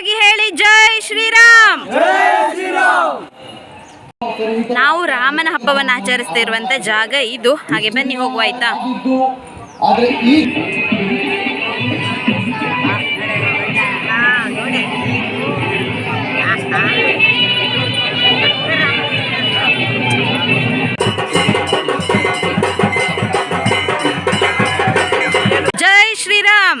ಜೋರಾಗಿ ಹೇಳಿ ಜೈ ಶ್ರೀರಾಮ್. ನಾವು ರಾಮನ ಹಬ್ಬವನ್ನು ಆಚರಿಸ್ತಾ ಇರುವಂತ ಜಾಗ ಇದು. ಹಾಗೆ ಬನ್ನಿ ಹೋಗುವ ಆಯ್ತಾ? ಜೈ Shriram.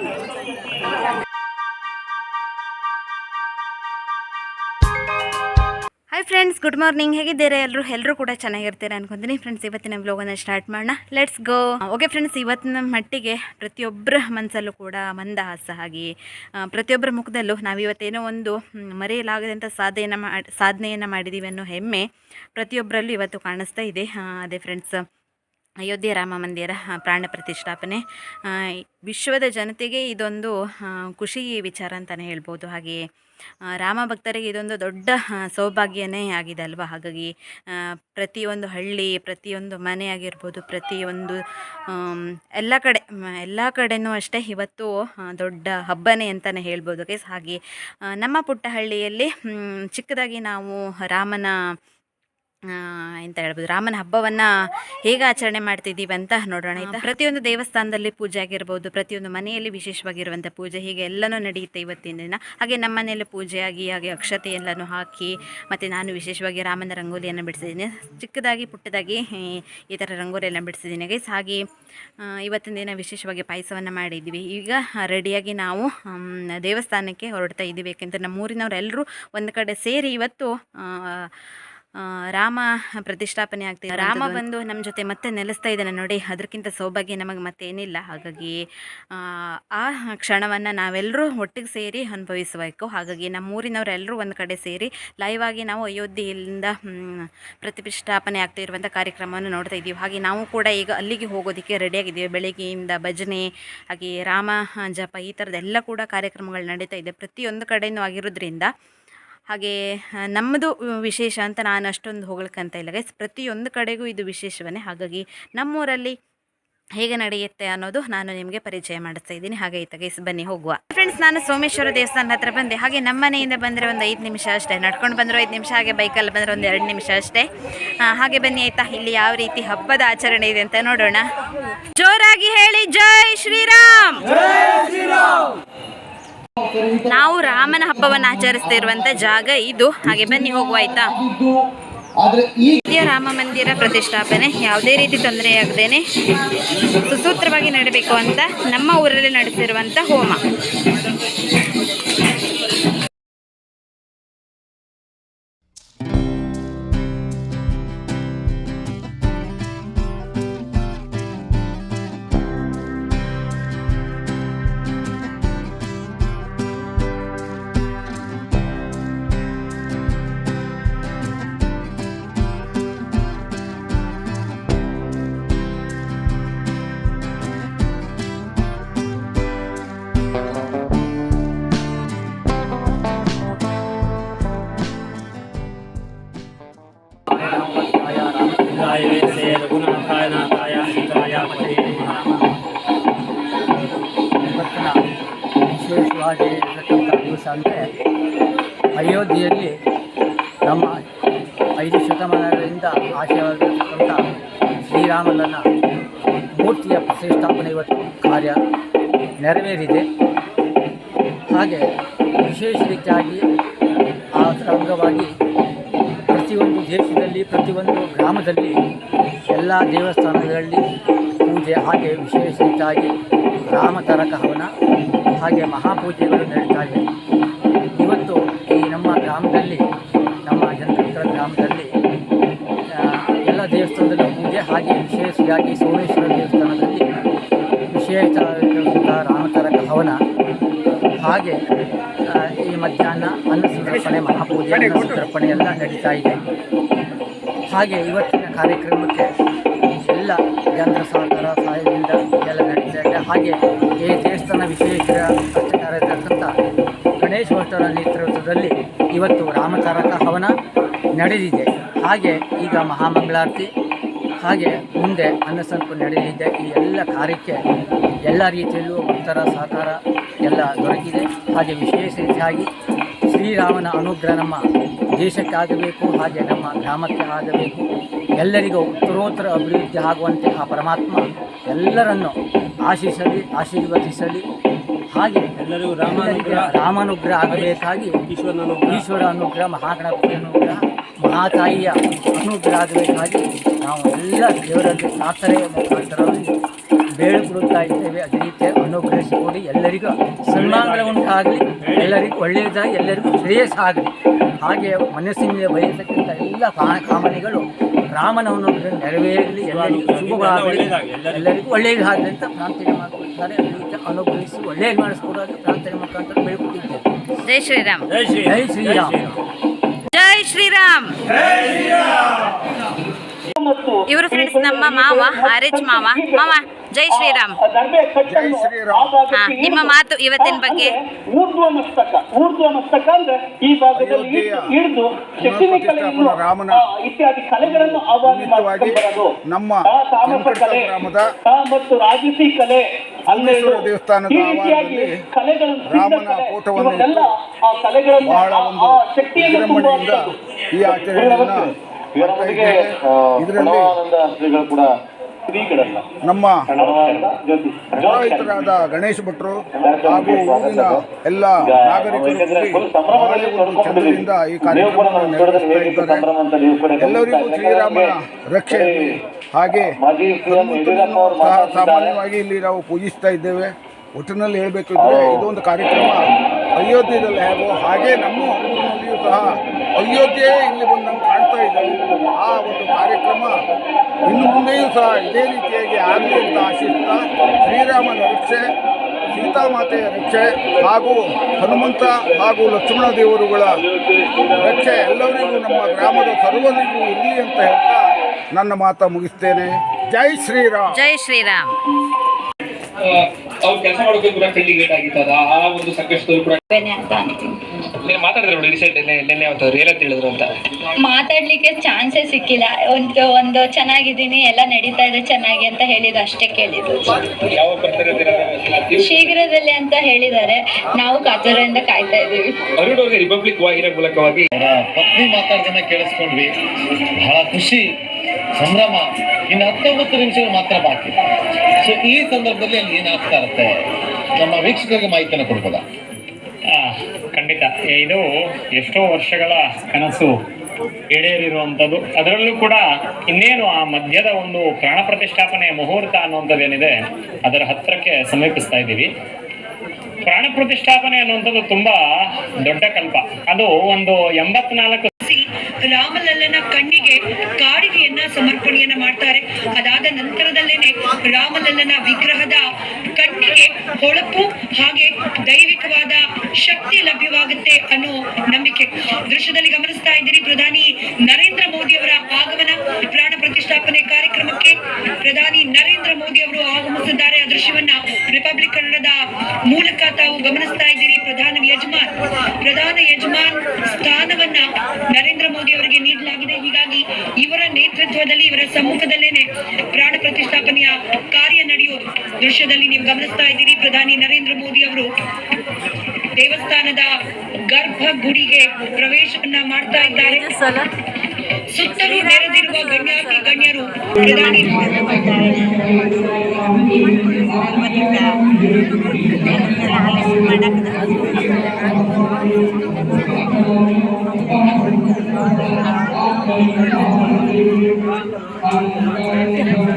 Hi friends good morning ಹೇಗಿದ್ದೀರಾ ಎಲ್ಲರೂ? ಎಲ್ಲರೂ ಕೂಡ ಚೆನ್ನಾಗಿರ್ತೀರಾ ಅನ್ಕೊಂತೀನಿ. ಫ್ರೆಂಡ್ಸ್ ಇವತ್ತಿನ ಬ್ಲಾಗನ್ನು ಸ್ಟಾರ್ಟ್ ಮಾಡೋಣ. ಲೆಟ್ಸ್ ಗೋ ಓಕೆ ಫ್ರೆಂಡ್ಸ್ ಇವತ್ತಿನ ಮಟ್ಟಿಗೆ ಪ್ರತಿಯೊಬ್ಬರ ಮನಸ್ಸಲ್ಲೂ ಕೂಡ ಮಂದಹಾಸ ಹಾಗೆ ಆ, ಪ್ರತಿಯೊಬ್ಬರ ಮುಖದಲ್ಲೂ ನಾವು ಇವತ್ತೇನೋ ಒಂದು ಮರೆಯಲಾಗದಂಥ ಸಾಧನೆಯನ್ನು ಮಾಡಿ ಸಾಧನೆಯನ್ನು ಮಾಡಿದ್ದೀವಿ ಅನ್ನೋ ಹೆಮ್ಮೆ ಪ್ರತಿಯೊಬ್ಬರಲ್ಲೂ ಇವತ್ತು ಕಾಣಿಸ್ತಾ ಇದೆ. ಅದೇ ಫ್ರೆಂಡ್ಸ್ ಅಯೋಧ್ಯೆ ರಾಮ ಮಂದಿರ ಪ್ರಾಣ ಪ್ರತಿಷ್ಠಾಪನೆ ವಿಶ್ವದ ಜನತೆಗೆ ಇದೊಂದು ಖುಷಿ ವಿಚಾರ ಅಂತಲೇ ಹೇಳ್ಬೋದು. ಹಾಗೆಯೇ ರಾಮ ಭಕ್ತರಿಗೆ ಇದೊಂದು ದೊಡ್ಡ ಸೌಭಾಗ್ಯನೇ ಆಗಿದೆ ಅಲ್ವಾ? ಹಾಗಾಗಿ ಪ್ರತಿಯೊಂದು ಹಳ್ಳಿ, ಪ್ರತಿಯೊಂದು ಮನೆ ಆಗಿರ್ಬೋದು, ಪ್ರತಿಯೊಂದು ಎಲ್ಲ ಕಡೆ ಎಲ್ಲ ಕಡೆನೂ ಅಷ್ಟೇ ಇವತ್ತು ದೊಡ್ಡ ಹಬ್ಬನೇ ಅಂತಲೇ ಹೇಳ್ಬೋದು. ಗೈಸ್ ಹಾಗೆ ನಮ್ಮ ಪುಟ್ಟ ಹಳ್ಳಿಯಲ್ಲಿ ಚಿಕ್ಕದಾಗಿ ನಾವು ರಾಮನ ಎಂತ ಹೇಳ್ಬೋದು ರಾಮನ ಹಬ್ಬವನ್ನು ಹೇಗೆ ಆಚರಣೆ ಮಾಡ್ತಿದ್ದೀವಿ ಅಂತ ನೋಡೋಣ ಆಯಿತಾ? ಪ್ರತಿಯೊಂದು ದೇವಸ್ಥಾನದಲ್ಲಿ ಪೂಜೆ ಆಗಿರ್ಬೋದು ಪ್ರತಿಯೊಂದು ಮನೆಯಲ್ಲಿ ವಿಶೇಷವಾಗಿರುವಂಥ ಪೂಜೆ ಹೀಗೆ ಎಲ್ಲನೂ ನಡೆಯುತ್ತೆ ಇವತ್ತಿನ ದಿನ. ಹಾಗೆ ನಮ್ಮ ಮನೆಯಲ್ಲಿ ಪೂಜೆ ಆಗಿ ಹಾಗೆ ಅಕ್ಷತೆ ಎಲ್ಲನೂ ಹಾಕಿ ಮತ್ತು ನಾನು ವಿಶೇಷವಾಗಿ ರಾಮನ ರಂಗೋಲಿಯನ್ನು ಬಿಡಿಸಿದ್ದೀನಿ. ಚಿಕ್ಕದಾಗಿ ಪುಟ್ಟದಾಗಿ ಈ ಥರ ರಂಗೋಲಿಯನ್ನು ಬಿಡಿಸಿದ್ದೀನಿ. ಗೈಸ್ ಹಾಗೆ ಇವತ್ತಿನ ದಿನ ವಿಶೇಷವಾಗಿ ಪಾಯಸವನ್ನು ಮಾಡಿದ್ದೀವಿ. ಈಗ ರೆಡಿಯಾಗಿ ನಾವು ದೇವಸ್ಥಾನಕ್ಕೆ ಹೊರಡ್ತಾ ಇದ್ದೀವಿ. ಯಾಕೆಂದರೆ ನಮ್ಮ ಊರಿನವರೆಲ್ಲರೂ ಒಂದು ಕಡೆ ಸೇರಿ ಇವತ್ತು ರಾಮ ಪ್ರತಿಷ್ಠಾಪನೆ ಆಗ್ತಿದೆ. ರಾಮ ಬಂದು ನಮ್ಮ ಜೊತೆ ಮತ್ತೆ ನೆಲೆಸ್ತಾ ಇದ್ದಾನೆ ನೋಡಿ. ಅದಕ್ಕಿಂತ ಸೌಭಾಗ್ಯ ನಮಗೆ ಮತ್ತೇನಿಲ್ಲ ಹಾಗಾಗಿ ಆ, ಆ ಕ್ಷಣವನ್ನು ನಾವೆಲ್ಲರೂ ಒಟ್ಟಿಗೆ ಸೇರಿ ಅನುಭವಿಸಬೇಕು. ಹಾಗಾಗಿ ನಮ್ಮೂರಿನವರೆಲ್ಲರೂ ಒಂದು ಕಡೆ ಸೇರಿ ಲೈವ್ ಆಗಿ ನಾವು ಅಯೋಧ್ಯೆಯಿಂದ ಪ್ರತಿಷ್ಠಾಪನೆ ಆಗ್ತಾ ಇರುವಂಥ ಕಾರ್ಯಕ್ರಮವನ್ನು ನೋಡ್ತಾ ಇದ್ದೀವಿ. ಹಾಗೆ ನಾವು ಕೂಡ ಈಗ ಅಲ್ಲಿಗೆ ಹೋಗೋದಕ್ಕೆ ರೆಡಿಯಾಗಿದ್ದೀವಿ ಬೆಳಗ್ಗೆಯಿಂದ ಭಜನೆ ಹಾಗೆ ರಾಮ ಜಪ ಈ ಥರದ್ದೆಲ್ಲ ಕೂಡ ಕಾರ್ಯಕ್ರಮಗಳು ನಡೀತಾ ಇದೆ. ಪ್ರತಿಯೊಂದು ಕಡೆಯೂ ಆಗಿರೋದ್ರಿಂದ ಹಾಗೆ ನಮ್ಮದು ವಿಶೇಷ ಅಂತ ನಾನು ಅಷ್ಟೊಂದು ಹೊಗಳ್ಕಂತ ಇಲ್ಲ. ಗೈಸ್ ಪ್ರತಿಯೊಂದು ಕಡೆಗೂ ಇದು ವಿಶೇಷವನ್ನೇ. ಹಾಗಾಗಿ ನಮ್ಮೂರಲ್ಲಿ ಹೇಗೆ ನಡೆಯುತ್ತೆ ಅನ್ನೋದು ನಾನು ನಿಮಗೆ ಪರಿಚಯ ಮಾಡಿಸ್ತಾ ಇದ್ದೀನಿ. ಹಾಗೆ ಆಯ್ತಾ ಗೈಸ್ ಬನ್ನಿ, ಹೋಗುವ. ಫ್ರೆಂಡ್ಸ್ ನಾನು ಸೋಮೇಶ್ವರ ದೇವಸ್ಥಾನದ ಹತ್ರ ಬಂದೆ. ಹಾಗೆ ನಮ್ಮ ಮನೆಯಿಂದ ಬಂದರೆ ಒಂದು ಐದು ನಿಮಿಷ ಅಷ್ಟೇ. ನಡ್ಕೊಂಡು ಬಂದರು ಐದು ನಿಮಿಷ, ಹಾಗೆ ಬೈಕಲ್ಲಿ ಬಂದರೆ ಒಂದು ಎರಡು ನಿಮಿಷ ಅಷ್ಟೇ. ಹಾಗೆ ಬನ್ನಿ, ಆಯ್ತಾ? ಇಲ್ಲಿ ಯಾವ ರೀತಿ ಹಬ್ಬದ ಆಚರಣೆ ಇದೆ ಅಂತ ನೋಡೋಣ. ಜೋರಾಗಿ ಹೇಳಿ ಜೈ ಶ್ರೀರಾಮ್! ನಾವು ರಾಮನ ಹಬ್ಬವನ್ನು ಆಚರಿಸ್ತಾ ಇರುವಂತ ಜಾಗ ಇದು. ಹಾಗೆ ಬನ್ನಿ ಹೋಗುವ ಆಯ್ತಾ? ರಾಮ ಮಂದಿರ ಪ್ರತಿಷ್ಠಾಪನೆ ಯಾವುದೇ ರೀತಿ ತೊಂದರೆಯಾಗದೇನೆ ಸುಸೂತ್ರವಾಗಿ ನಡಬೇಕು ಅಂತ ನಮ್ಮ ಊರಲ್ಲಿ ನಡೆಸಿರುವಂತ ಹೋಮ. ದಿವಸ ಅಂದರೆ ಅಯೋಧ್ಯೆಯಲ್ಲಿ ನಮ್ಮ ಐದು ಶತಮಾನಗಳಿಂದ ಆಶಯವಾಗಿರತಕ್ಕಂಥ ಶ್ರೀರಾಮಲನ ಮೂರ್ತಿಯ ಪ್ರತಿಷ್ಠಾಪನೆ ಇವತ್ತು ಕಾರ್ಯ ನೆರವೇರಿದೆ. ಹಾಗೆ ವಿಶೇಷ ರೀತಿಯಾಗಿ ಅದರ ಅಂಗವಾಗಿ ಪ್ರತಿಯೊಂದು ದೇಶದಲ್ಲಿ, ಪ್ರತಿಯೊಂದು ಗ್ರಾಮದಲ್ಲಿ ಎಲ್ಲ ದೇವಸ್ಥಾನಗಳಲ್ಲಿ ಪೂಜೆ, ಹಾಗೆ ವಿಶೇಷ ರೀತಿಯಾಗಿ ರಾಮತರಕ ಹವನ. ಹಾಗೆ ಮಹಾಪೂಜೆಗಳು ನಡೀತಾ ಇವೆ. ಇವತ್ತು ಈ ನಮ್ಮ ಗ್ರಾಮದಲ್ಲಿ, ನಮ್ಮ ಜನಕಂತರ ಗ್ರಾಮದಲ್ಲಿ ಎಲ್ಲ ದೇವಸ್ಥಾನದಲ್ಲೂ ಪೂಜೆ, ಹಾಗೆ ವಿಶೇಷವಾಗಿ ಸೋಮೇಶ್ವರ ದೇವಸ್ಥಾನದಲ್ಲಿ ವಿಶೇಷ ರಾಮತರಕ ಹವನ. ಹಾಗೆ ಈ ಮಧ್ಯಾಹ್ನ ಅನ್ನ ಸಂತರ್ಪಣೆ ಮಹಾಪೂಜೆ, ಅನ್ನ ಸಂತರ್ಪಣೆ ಎಲ್ಲ ನಡೀತಾ ಇದೆ. ಹಾಗೆ ಇವತ್ತಿನ ಕಾರ್ಯಕ್ರಮಕ್ಕೆ ಎಲ್ಲ ಜನರ ಸಹಕಾರ ಇದೆ ಹಾಗೆ ಈ ದೇವಸ್ಥಾನ ವಿಶೇಷ ಅರ್ಚಕರ ಇರತಕ್ಕಂಥ ಗಣೇಶ್ ಭಟ್ಟರ ನೇತೃತ್ವದಲ್ಲಿ ಇವತ್ತು ರಾಮಕಾರಕ ಹವನ ನಡೆದಿದೆ. ಹಾಗೆ ಈಗ ಮಹಾಮಂಗಳಾರತಿ, ಹಾಗೆ ಮುಂದೆ ಅನ್ನಸಂಪು ನಡೆಯಲಿದೆ. ಈ ಎಲ್ಲ ಕಾರ್ಯಕ್ಕೆ ಎಲ್ಲ ರೀತಿಯಲ್ಲೂ ಉತ್ತರ ಸಹಕಾರ ಎಲ್ಲ ದೊರಕಿದೆ. ಹಾಗೆ ವಿಶೇಷ ರೀತಿಯಾಗಿ ಶ್ರೀರಾಮನ ಅನುಗ್ರಹ ನಮ್ಮ ದೇಶಕ್ಕೆ ಆಗಬೇಕು, ಹಾಗೆ ನಮ್ಮ ಗ್ರಾಮಕ್ಕೆ ಆಗಬೇಕು. ಎಲ್ಲರಿಗೂ ಉತ್ತರೋತ್ತರ ಅಭಿವೃದ್ಧಿ ಆಗುವಂತೆ ಆ ಪರಮಾತ್ಮ ಎಲ್ಲರನ್ನು ಆಶಿಸಲಿ ಆಶೀರ್ವದಿಸಲಿ. ಹಾಗೆ ಎಲ್ಲರಿಗೂ ರಾಮಾನುಗ್ರಹ. ರಾಮಾನುಗ್ರಹ ಆಗಬೇಕಾಗಿ ಈಶ್ವರನ ಈಶ್ವರ ಅನುಗ್ರಹ ಮಹಾಗಣಪತಿ ಅನುಗ್ರಹ ಮಹಾತಾಯಿಯ ಅನುಗ್ರಹ ಆಗಬೇಕಾಗಿ ನಾವು ಎಲ್ಲ ದೇವರಲ್ಲಿ ಪ್ರಾರ್ಥನೆಯ ಮುಖಾಂತರವಾಗಿ ಬೇಡಿಕೊಡುತ್ತಾ ಇದ್ದೇವೆ. ಅದೇ ರೀತಿಯ ಅನುಗ್ರಹಿಸಿಕೊಡಿ ಎಲ್ಲರಿಗೂ ಸನ್ಮಾನಗಳು ಉಂಟಾಗಲಿ. ಎಲ್ಲರಿಗೂ ಒಳ್ಳೆಯದಾಗಿ ಎಲ್ಲರಿಗೂ ಶ್ರೇಯಸ್ಸಾಗಲಿ. ಹಾಗೆ ಮನಸ್ಸಿನಿಂದ ಬಯಸತಕ್ಕಂಥ ಎಲ್ಲ ಕಾಮನೆಗಳು ಅನುಗ್ರಹ ನೆರವೇರಲಿ ಎಲ್ಲರಿಗೂ ಶುಭವಾಗಲಿ ಎಲ್ಲರಿಗೂ. ಒಳ್ಳೆಯದು ಒಳ್ಳೆಯದಾಗಲಿ ಅಂತ ಪ್ರಾರ್ಥನೆ ಮಾಡ್ತಾರೆ ಅದಕ್ಕೆ ಅನುಗ್ರಹಿಸಿ ಒಳ್ಳೆಯದು ಮಾಡಿಸ್ಕೊಡೋದು ಪ್ರಾರ್ಥನೆ ಮುಖಾಂತರ ಬೇಡಿಕೊಟ್ಟಿದ್ದೇವೆ ಜೈ ಶ್ರೀರಾಮ್. ಜೈ ಶ್ರೀ ಜೈ ಶ್ರೀರಾಮ್. ಜೈ ಶ್ರೀರಾಮ್. ಇವರು ಫ್ರೆಂಡ್ಸ್ ನಮ್ಮ ಮಾವ ಆರ್ ಎಚ್ ಮಾವ. ಮಾವ ಜೈ ಶ್ರೀರಾಮ್. ಜೈ ಶ್ರೀರಾಮ್. ನಿಮ್ಮ ಮಾತು ಇವತ್ತಿನ ಬಗ್ಗೆ? ಊರ್ಧ್ವ ಮಸ್ತಕ. ಊರ್ಧ್ವ ಮಸ್ತಕ ಅಂದ್ರೆ ಈ ಭಾಗದಲ್ಲಿ ಹಿಡಿದು ಶಕ್ತಿನಿ ಕಲೆಯನ್ನು ರಾಮನ ಇತ್ಯಾದಿ ಕಲೆಗಳನ್ನು ಆವಾಹನೆ ನಿಮಿತ್ತವಾಗಿ ನಮ್ಮ ತಾಮಸ ಕಲೆ ಗ್ರಾಮದ ಮತ್ತು ರಾಜಸಿ ಕಲೆ ಅಲ್ಲೇ ದೇವಸ್ಥಾನ ದೇವಸ್ಥಾನದ ಆವರಣದಲ್ಲಿ ಕಲೆಗಳನ್ನು ರಾಮನ ಫೋಟೋವನ್ನು ಕಲೆಗಳನ್ನು ಬಹಳ ಆ- ಒಂದು ವಿಜೃಂಭಣೆಯಿಂದ ಈ ಆಚರಣೆ ಮಾಡ್ತಾ ಇದ್ದೇವೆ ಇದರಲ್ಲಿ ಶ್ರೀಗಳು ಕೂಡ ಶ್ರೀಗಳಲ್ಲ ನಮ್ಮ ಪುರೋಹಿತರಾದ ಗಣೇಶ ಭಟ್ರು ಹಾಗೂ ಊರಿನ ಎಲ್ಲ ನಾಗರಿಕರು ಕೂಡಿ ಬಹಳ ಒಂದು ಚಂದದಿಂದ ಈ ಕಾರ್ಯಕ್ರಮ ಇದ್ದಾರೆ. ಎಲ್ಲರಿಗೂ ಶ್ರೀರಾಮನ ರಕ್ಷೆ ಹಾಗೆ ಸಹ ಸಾಮಾನ್ಯವಾಗಿ ಇಲ್ಲಿ ನಾವು ಪೂಜಿಸ್ತಾ ಇದ್ದೇವೆ. ಒಟ್ಟಿನಲ್ಲಿ ಹೇಳಬೇಕಿದ್ರೆ ಇದೊಂದು ಕಾರ್ಯಕ್ರಮ ಅಯೋಧ್ಯೆಯಲ್ಲಿ ಹೇಗೋ ಹಾಗೆ ನಮ್ಮ ಊರಿನಲ್ಲಿಯೂ ಸಹ ಅಯೋಧ್ಯೆ ಇಲ್ಲಿ ಬಂದಂತಹ ಆ ಒಂದು ಕಾರ್ಯಕ್ರಮ ಇನ್ನು ಮುಂದೆಯೂ ಸಹ ಇದೇ ರೀತಿಯಾಗಿ ಆಗಲಿ ಅಂತ ಆಶಿಸ್ತಾ ಶ್ರೀರಾಮನ ರಕ್ಷೆ ಸೀತಾಮಾತೆಯ ರಕ್ಷೆ ಹಾಗೂ ಹನುಮಂತ ಹಾಗೂ ಲಕ್ಷ್ಮಣ ದೇವರುಗಳ ರಕ್ಷೆ ಎಲ್ಲರಿಗೂ ನಮ್ಮ ಗ್ರಾಮದ ಸರ್ವರಿಗೂ ಇರಲಿ ಅಂತ ಹೇಳ್ತಾ ನನ್ನ ಮಾತ ಮುಗಿಸ್ತೇನೆ. ಜೈ ಶ್ರೀರಾಮ್. ಜೈ ಶ್ರೀರಾಮ್. ಅವ್ರು ಕೆಲಸ ಮಾಡೋಕೆ ಕೂಡ ಕಂಡಿಗೇಟ್ ಗೇಟ್ ಆಗಿತ್ತು ಆ ಒಂದು ಸಂಕಷ್ಟದಲ್ಲೂ ಕೂಡ ಅಂತ ಅಂತೀನಿ. ನೀನು ಮಾತಾಡಿದ್ರೆ ನೋಡಿ ರೀಸೆಂಟ್ ನಿನ್ನೆ ಅವತ್ತು ಏನಂತ ಹೇಳಿದ್ರು ಅಂತ. ಮಾತಾಡ್ಲಿಕ್ಕೆ ಚಾನ್ಸೇ ಸಿಕ್ಕಿಲ್ಲ. ಒಂದು ಒಂದು ಚೆನ್ನಾಗಿದ್ದೀನಿ ಎಲ್ಲ ನಡೀತಾ ಇದೆ ಚೆನ್ನಾಗಿ ಅಂತ ಹೇಳಿದ್ರು ಅಷ್ಟೇ ಕೇಳಿದ್ರು ಯಾವ ಬರ್ತಾರೆ ಅಂತ ಏನಾದ್ರು ಶೀಘ್ರದಲ್ಲಿ ಅಂತ ಹೇಳಿದ್ದಾರೆ. ನಾವು ಕಾತುರದಿಂದ ಕಾಯ್ತಾ ಇದ್ದೀವಿ. ಅರುಣ್ ಅವ್ರಿಗೆ ರಿಪಬ್ಲಿಕ್ ವಾಹಿನಿ ಮೂಲಕವಾಗಿ ಅವರ ಪತ್ನಿ ಮಾತಾಡ್ದನ್ನ ಕೇಳಿಸ್ಕೊಂಡ್ವಿ. ಬಹಳ ಖುಷಿ ಸಂಭ್ರಮ. ಇನ್ನು ಹತ್ತೊಂಬತ್ತು ನಿಮಿಷಗಳು ಮಾತ್ರ ಬಾಕಿ. ಸೊ ಈ ಸಂದರ್ಭದಲ್ಲಿ ಅಲ್ಲಿ ಏನಾಗ್ತಾ ಇರುತ್ತೆ? ನಮ್ಮ ವೀಕ್ಷಕರಿಗೆ ಮಾಹಿತಿಯನ್ನು ಕೊಡ್ಬೋದಾ? ಖಂಡಿತ. ಇದು ಎಷ್ಟೋ ವರ್ಷಗಳ ಕನಸು ಈಡೇರಿರುವಂಥದ್ದು. ಅದರಲ್ಲೂ ಕೂಡ ಇನ್ನೇನು ಆ ಮಧ್ಯದ ಒಂದು ಪ್ರಾಣ ಪ್ರತಿಷ್ಠಾಪನೆ ಮುಹೂರ್ತ ಅನ್ನುವಂಥದ್ದು ಏನಿದೆ ಅದರ ಹತ್ತಿರಕ್ಕೆ ಸಮೀಪಿಸ್ತಾ ಇದ್ದೀವಿ. ಪ್ರಾಣ ಪ್ರತಿಷ್ಠಾಪನೆ ಅನ್ನುವಂಥದ್ದು ತುಂಬಾ ದೊಡ್ಡ ಕಲ್ಪ. ಅದು ಒಂದು ಎಂಬತ್ನಾಲ್ಕು ರಾಮಲಲ್ಲನ ಕಣ್ಣಿಗೆ, ಕಾಡಿಗೆಯನ್ನ ಸಮರ್ಪಣೆಯನ್ನ ಮಾಡ್ತಾರೆ. ಅದಾದ ನಂತರದಲ್ಲೇನೆ ರಾಮಲಲ್ಲನ ವಿಗ್ರಹದ ಕಣ್ಣಿಗೆ ಹೊಳಪು ಹಾಗೆ ದೈವಿಕವಾದ ಶಕ್ತಿ ಲಭ್ಯವಾಗುತ್ತೆ ಅನ್ನೋ ನಂಬಿಕೆ. ದೃಶ್ಯದಲ್ಲಿ ಗಮನಿಸ್ತಾ ಇದ್ದೀರಿ ಪ್ರಧಾನಿ ನರೇಂದ್ರ ಮೋದಿ ಅವರ ಆಗಮನ, ಪ್ರಾಣ ಪ್ರತಿಷ್ಠಾಪನೆ ಕಾರ್ಯಕ್ರಮಕ್ಕೆ ಪ್ರಧಾನಿ ನರೇಂದ್ರ ಮೋದಿ ಅವರು ಆಗಮಿಸಿದ್ದಾರೆ. ಆ ದೃಶ್ಯವನ್ನ ರಿಪಬ್ಲಿಕ್ ಕನ್ನಡದ ಮೂಲಕ ತಾವು ಗಮನಿಸ್ತಾ ಇದ್ದೀರಿ ಪ್ರಧಾನ. ಪ್ರಧಾನ ಯಜಮಾನ್ ಸ್ಥಾನವನ್ನ ನರೇಂದ್ರ ಮೋದಿ ಅವರಿಗೆ ನೀಡಲಾಗಿದೆ. ಹೀಗಾಗಿ ಇವರ ನೇತೃತ್ವದಲ್ಲಿ, ಇವರ ಸಮ್ಮುಖದಲ್ಲೇನೆ ಪ್ರಾಣ ಪ್ರತಿಷ್ಠಾಪನೆಯ ಕಾರ್ಯ ನಡೆಯುವುದು ದೃಶ್ಯದಲ್ಲಿ ನೀವು ಗಮನಿಸ್ತಾ ಇದ್ದೀರಿ. ಪ್ರಧಾನಿ ನರೇಂದ್ರ ಮೋದಿ ಅವರು ದೇವಸ್ಥಾನದ ಗರ್ಭಗುಡಿಗೆ ಪ್ರವೇಶವನ್ನ ಮಾಡ್ತಾ ಇದ್ದಾರೆ. ಸುತ್ತಲೂ ನೆರೆದಿರುವ ಗಣ್ಯಾತಿ ಗಣ್ಯರು ಪ್ರಧಾನಿ ಹೌದೌದು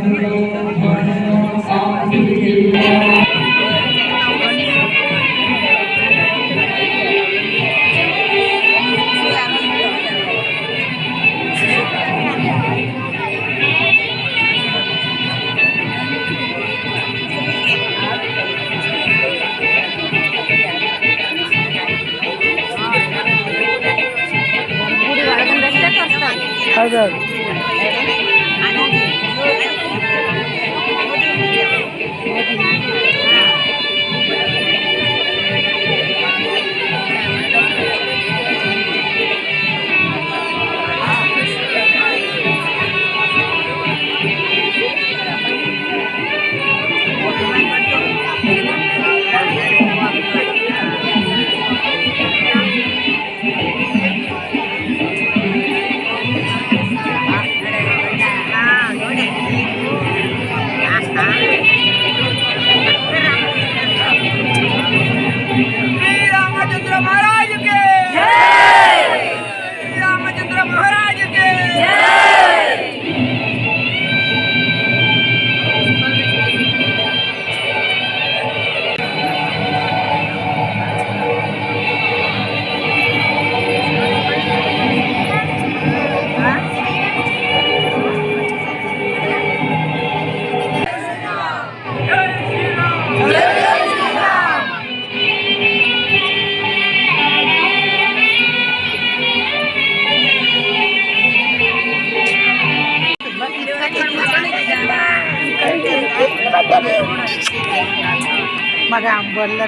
开在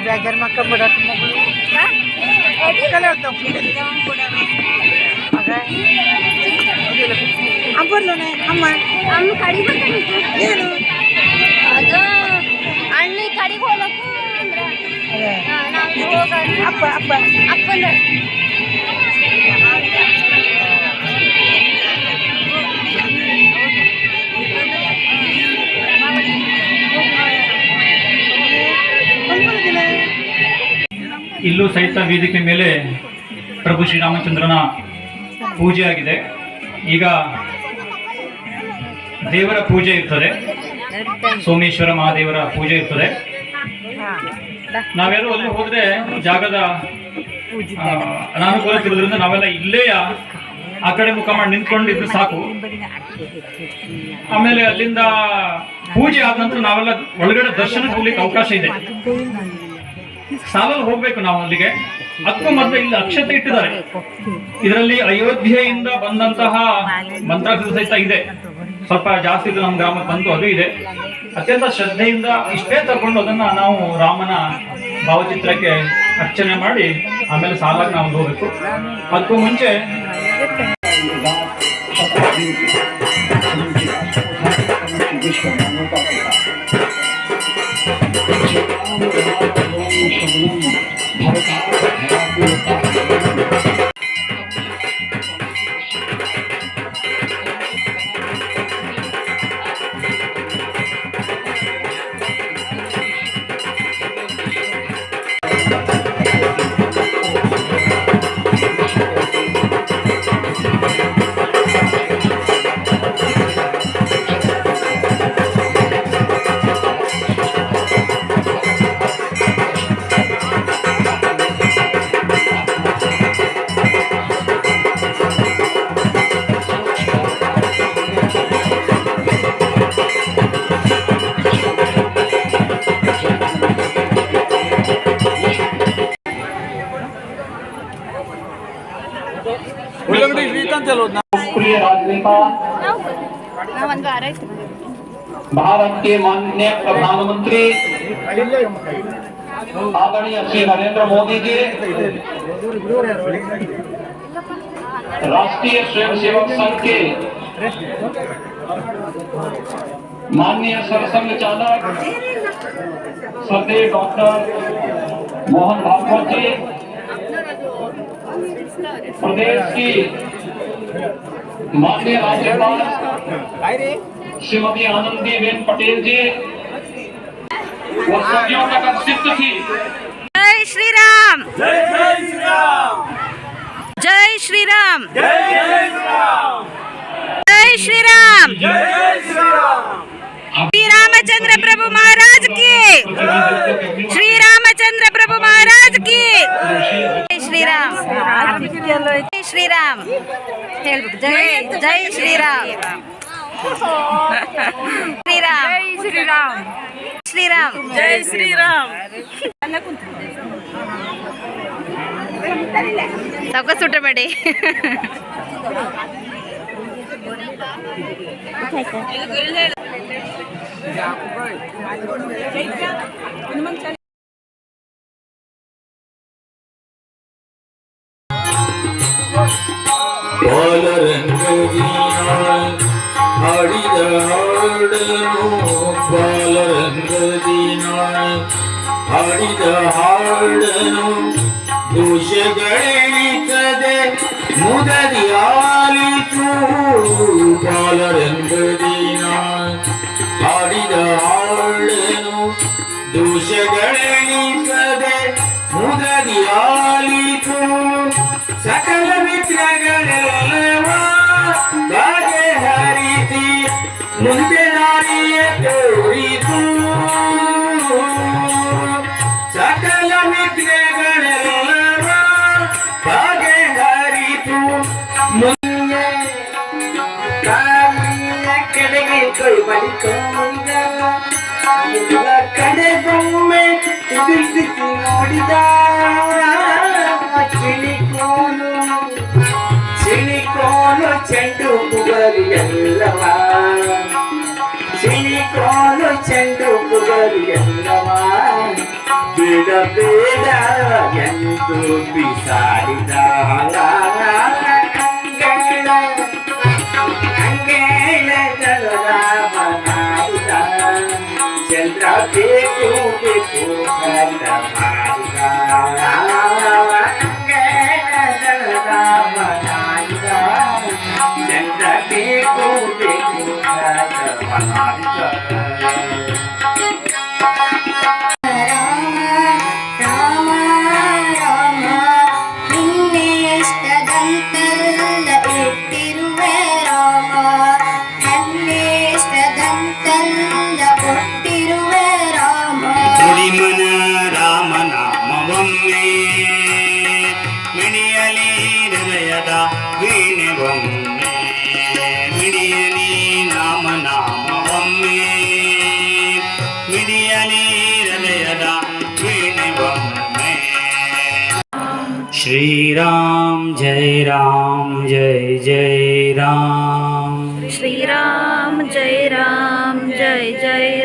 ಬೇಜಾರು ಮಕ್ಕ ಬಿಡಕ್ಕೆ ಮಗಳು ಮಗ ಅಂಬರ್ಲನೆ ಅಮ್ಮ ಅಮ್ಮ ಕಡಿಗೆ ಏನು ಅದು ಅಣ್ಣಿ ಕಡಿಗೆ ಹೋಗ್ಬೇಕು ಅಂದ್ರ ನಾವು ಹೋಗ ಅಪ್ಪ ಅಪ್ಪ ಅಪ್ಪಂದ ಇಲ್ಲೂ ಸಹಿತ ವೇದಿಕೆ ಮೇಲೆ ಪ್ರಭು ಶ್ರೀರಾಮಚಂದ್ರನ ಪೂಜೆ ಆಗಿದೆ. ಈಗ ದೇವರ ಪೂಜೆ ಇರ್ತದೆ. ಸೋಮೇಶ್ವರ ಮಹಾದೇವರ ಪೂಜೆ ಇರ್ತದೆ. ನಾವೆಲ್ಲರೂ ಅಲ್ಲಿ ಹೋದ್ರೆ ಜಾಗದ ಅನಾನುಕೂಲ ಅನಾನುಕೂಲತೆ ಇರೋದ್ರಿಂದ ನಾವೆಲ್ಲ ಇಲ್ಲೇ ಆ ಕಡೆ ಮುಖ ಮಾಡಿ ನಿಂತ್ಕೊಂಡಿದ್ದು ಸಾಕು. ಆಮೇಲೆ ಅಲ್ಲಿಂದ ಪೂಜೆ ಆದ ನಂತರ ನಾವೆಲ್ಲ ಒಳಗಡೆ ದರ್ಶನಕ್ಕೆ ಹೋಗ್ಲಿಕ್ಕೆ ಅವಕಾಶ ಇದೆ. ಸಾಲಲ್ಲಿ ಹೋಗ್ಬೇಕು ನಾವು ಅಲ್ಲಿಗೆ. ಅಕ್ಕ ಮೊದಲು ಇಲ್ಲಿ ಅಕ್ಷತೆ ಇಟ್ಟಿದ್ದಾರೆ. ಇದರಲ್ಲಿ ಅಯೋಧ್ಯೆಯಿಂದ ಬಂದಂತಹ ಮಂತ್ರಾಕ್ಷರ ಸಹಿತ ಇದೆ. ಸ್ವಲ್ಪ ಜಾಸ್ತಿ ಇದು ನಮ್ಮ ಗ್ರಾಮಕ್ಕೆ ಬಂತು ಅದು ಇದೆ. ಅತ್ಯಂತ ಶ್ರದ್ಧೆಯಿಂದ ಇಷ್ಟೇ ತಗೊಂಡು ಅದನ್ನ ನಾವು ರಾಮನ ಭಾವಚಿತ್ರಕ್ಕೆ ಅರ್ಚನೆ ಮಾಡಿ ಆಮೇಲೆ ಸಾಲಾಗಿ ನಾವು ಹೋಗ್ಬೇಕು. ಅದಕ್ಕೂ ಮುಂಚೆ माननीय प्रधानमंत्री, आदरणीय श्री नरेंद्र मोदी जी राष्ट्रीय स्वयंसेवक संघ के माननीय सरसंघ चालक श्रद्धेय डॉक्टर मोहन भागवत जी, प्रदेश की माननीय राज्यपाल श्रीमती आनंदी बेन पटेल जी। सदियों तक अभिषिक्त थी जय श्री राम जय श्री राम जय श्री राम जय श्री राम श्री रामचंद्र प्रभु महाराज की। श्री रामचंद्र प्रभु महाराज की। जय श्री राम जय श्री राम जय जय श्री राम ಜೈ ಶ್ರೀರಾಮ್ ಶ್ರೀರಾಮ್ ಶ್ರೀರಾಮ್ ಶ್ರೀರಾಮ್ ಜೈ ಶ್ರೀರಾಮ್ ಸಾವಕಾಶ ಊಟ ಮಾಡಿ ಹಾಡಿದ ಹಾಡನು ಬಾಲರಂಗದಿನ ಹಾಡಿದ ಹಾಡನು ದೋಷಗಳೆಣಿಸದೆ ಕಿಟಕಿ ನೋಡಿದ ಚಿಳಿಕೋನು ಚಿಳಿಕೋನು ಚೆಂಡು ಪುಗರಿಯಲ್ಲವ ಚಿಳಿಕೋನು ಚೆಂಡು ಪುಗರಿಯಲ್ಲವ ಬೇಡ ಬೇಡ ಎಂದು ಬಿಸಾಡಿದ मन राम नाम मिणियली हृदय वीणे मिणियली राम नाम मिणियली हृदय वीणे श्री राम जय राम जय जय राम श्री राम जय राम जय जय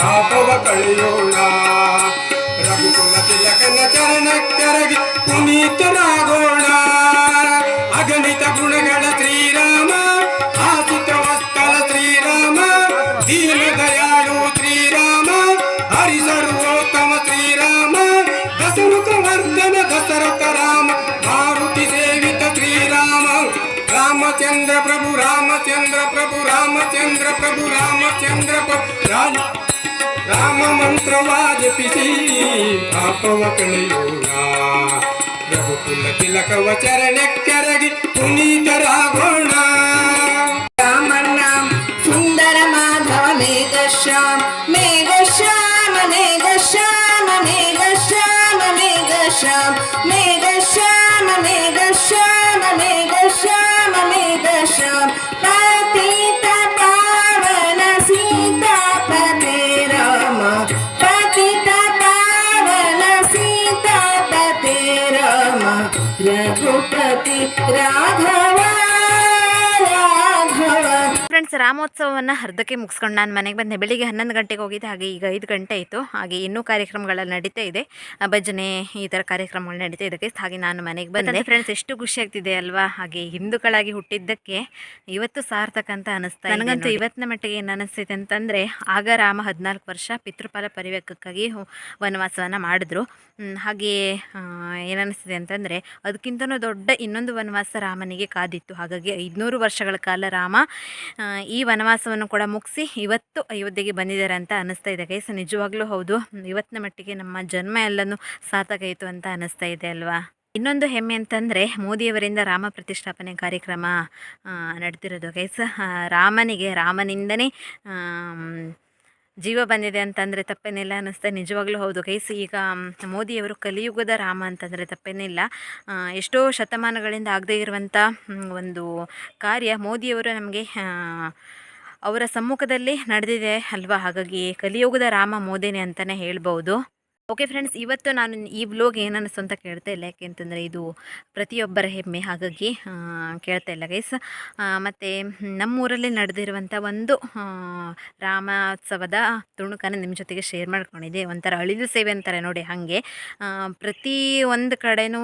ಪಾಪವ ಕಳೆಯೋಣ ರಘುಕುಲ ತಿಲಕನ ಚರಣ ಕರಗಿ ಪುನೀತರಾಗೋಣ ಅಗಣಿತ ಗುಣಗಳ ಶ್ರೀರಾಮ ಆಸಿತ ವಸ್ತಲ ಶ್ರೀರಾಮ ದೀನ ದಯಾಳು ಶ್ರೀರಾಮ ಹರಿ ಸರ್ವೋತ್ತಮ ಶ್ರೀರಾಮ ದಶಮುಖ ವರ್ಧನ ದಶರಥ ರಾಮ ಮಾರುತಿ ಸೇವಿತ ಶ್ರೀರಾಮ ರಾಮಚಂದ್ರ ಪ್ರಭು ರಾಮಚಂದ್ರ ಪ್ರಭು ರಾಮಚಂದ್ರ ಪ್ರಭು ರಾಮಚಂದ್ರ ಪ್ರಭು ರಾಮ ರಾಮ ಮಂತ್ರವ ಜಪಿಸಿ ಪಾಪವ ಕಳೆಯೋಣ ಕುಲ ತಿಲಕವ ಚರಣಕ್ಕೆರಗಿ ಕೆರಗಿ ಪುನೀತರಾಗೋಣ. ರಾಮೋತ್ಸವವನ್ನು ಅರ್ಧಕ್ಕೆ ಮುಗಿಸ್ಕೊಂಡು ನಾನು ಮನೆಗೆ ಬಂದೆ. ಬೆಳಿಗ್ಗೆ ಹನ್ನೊಂದು ಗಂಟೆಗೆ ಹೋಗಿದ್ದೆ ಹಾಗೆ ಈಗ ಐದು ಗಂಟೆ ಆಯಿತು. ಹಾಗೆ ಇನ್ನೂ ಕಾರ್ಯಕ್ರಮಗಳೆಲ್ಲ ನಡೀತಾ ಇದೆ. ಭಜನೆ ಈ ಥರ ಕಾರ್ಯಕ್ರಮಗಳು ನಡೀತಾ ಇದಕ್ಕೆ ಹಾಗೆ ನಾನು ಮನೆಗೆ ಬಂದೆ. ಫ್ರೆಂಡ್ಸ್ ಎಷ್ಟು ಖುಷಿ ಆಗ್ತಿದೆ ಅಲ್ವಾ? ಹಾಗೆ ಹಿಂದೂಗಳಾಗಿ ಹುಟ್ಟಿದ್ದಕ್ಕೆ ಇವತ್ತು ಸಾರ್ಥಕ ಅಂತ ಅನಿಸ್ತಾ ನನಗಂತೂ ಇವತ್ತಿನ ಮಟ್ಟಿಗೆ ಏನು ಅನಿಸ್ತೈತೆ ಅಂತಂದರೆ ಆಗ ರಾಮ ಹದಿನಾಲ್ಕು ವರ್ಷ ಪಿತೃಪಾಲ ಪರಿವೇಕಕ್ಕಾಗಿ ವನವಾಸವನ್ನು ಮಾಡಿದ್ರು. ಹಾಗೆಯೇ ಹಾಗೆ ಏನನ್ನಿಸ್ತಿದೆ ಅಂತಂದರೆ ಅದಕ್ಕಿಂತನೂ ದೊಡ್ಡ ಇನ್ನೊಂದು ವನವಾಸ ರಾಮನಿಗೆ ಕಾದಿತ್ತು. ಹಾಗಾಗಿ ಐದುನೂರು ವರ್ಷಗಳ ಕಾಲ ರಾಮ ಈ ವನವಾಸವನ್ನು ಕೂಡ ಮುಗಿಸಿ ಇವತ್ತು ಅಯೋಧ್ಯೆಗೆ ಬಂದಿದ್ದಾರೆ ಅಂತ ಅನ್ನಿಸ್ತಾ ಇದೆ. ಗೈಸ್, ನಿಜವಾಗ್ಲೂ ಹೌದು. ಇವತ್ತಿನ ಮಟ್ಟಿಗೆ ನಮ್ಮ ಜನ್ಮ ಎಲ್ಲನೂ ಸಾರ್ಥಕಾಯಿತು ಅಂತ ಅನ್ನಿಸ್ತಾ ಇದೆ ಅಲ್ವಾ? ಇನ್ನೊಂದು ಹೆಮ್ಮೆ ಅಂತಂದರೆ ಮೋದಿಯವರಿಂದ ರಾಮ ಪ್ರತಿಷ್ಠಾಪನೆ ಕಾರ್ಯಕ್ರಮ ನಡೆದಿರೋದು ಗೈಸ್ ರಾಮನಿಗೆ, ರಾಮನಿಂದನೇ ಜೀವ ಬಂದಿದೆ ಅಂತಂದರೆ ತಪ್ಪೇನಿಲ್ಲ ಅನ್ನಿಸ್ತಾ ನಿಜವಾಗ್ಲೂ ಹೌದು ಗೈಸ್. ಈಗ ಮೋದಿಯವರು ಕಲಿಯುಗದ ರಾಮ ಅಂತಂದರೆ ತಪ್ಪೇನಿಲ್ಲ. ಎಷ್ಟೋ ಶತಮಾನಗಳಿಂದ ಆಗದೇ ಇರುವಂಥ ಒಂದು ಕಾರ್ಯ ಮೋದಿಯವರು ನಮಗೆ ಅವರ ಸಮ್ಮುಖದಲ್ಲಿ ನಡೆದಿದೆ ಅಲ್ವಾ? ಹಾಗಾಗಿ ಕಲಿಯುಗದ ರಾಮ ಮೋದಿನೇ ಅಂತಲೇ ಹೇಳ್ಬೋದು ಓಕೆ ಫ್ರೆಂಡ್ಸ್ ಇವತ್ತು ನಾನು ಈ ವ್ಲೋಗ್ ಏನನ್ನಿಸ್ತು ಅಂತ ಕೇಳ್ತಾ ಇಲ್ಲ. ಯಾಕೆಂತಂದರೆ ಇದು ಪ್ರತಿಯೊಬ್ಬರ ಹೆಮ್ಮೆ. ಹಾಗಾಗಿ ಕೇಳ್ತಾ ಇಲ್ಲ ಗೈಸ್ ಮತ್ತು ನಮ್ಮೂರಲ್ಲಿ ನಡೆದಿರುವಂಥ ಒಂದು ರಾಮೋತ್ಸವದ ತುಣುಕನ್ನು ನಿಮ್ಮ ಜೊತೆಗೆ ಶೇರ್ ಮಾಡ್ಕೊಂಡಿದ್ದೆ. ಒಂಥರ ಅಳಿದು ಸೇವೆ ಅಂತಾರೆ ನೋಡಿ ಹಾಗೆ. ಪ್ರತಿ ಒಂದು ಕಡೆನೂ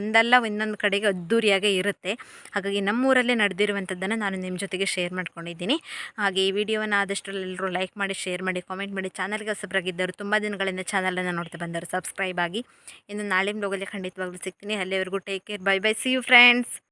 ಒಂದಲ್ಲ ಇನ್ನೊಂದು ಕಡೆಗೆ ಅದ್ದೂರಿಯಾಗೇ ಇರುತ್ತೆ. ಹಾಗಾಗಿ ನಮ್ಮೂರಲ್ಲೇ ನಡೆದಿರುವಂಥದ್ದನ್ನು ನಾನು ನಿಮ್ಮ ಜೊತೆಗೆ ಶೇರ್ ಮಾಡ್ಕೊಂಡಿದ್ದೀನಿ. ಹಾಗೆ ಈ ವಿಡಿಯೋನ ಆದಷ್ಟು ಎಲ್ಲರೂ ಲೈಕ್ ಮಾಡಿ ಶೇರ್ ಮಾಡಿ ಕಾಮೆಂಟ್ ಮಾಡಿ. ಚಾನಲ್ಗೆ ಹೊಸಬ್ರಾಗಿದ್ದರು ತುಂಬ ದಿನಗಳಿಂದ ಚಾನಲನ್ನು ನೋಡ್ತಾ ಬಂದರು ಸಬ್ಸ್ಕ್ರೈಬ್ ಆಗಿ. ಇನ್ನು ನಾಳೆ ಬ್ಲಾಗಲ್ಲಿ ಖಂಡಿತವಾಗ್ಲೂ ಸಿಗ್ತೀನಿ. ಅಲ್ಲಿವರೆಗೂ take care bye bye see you friends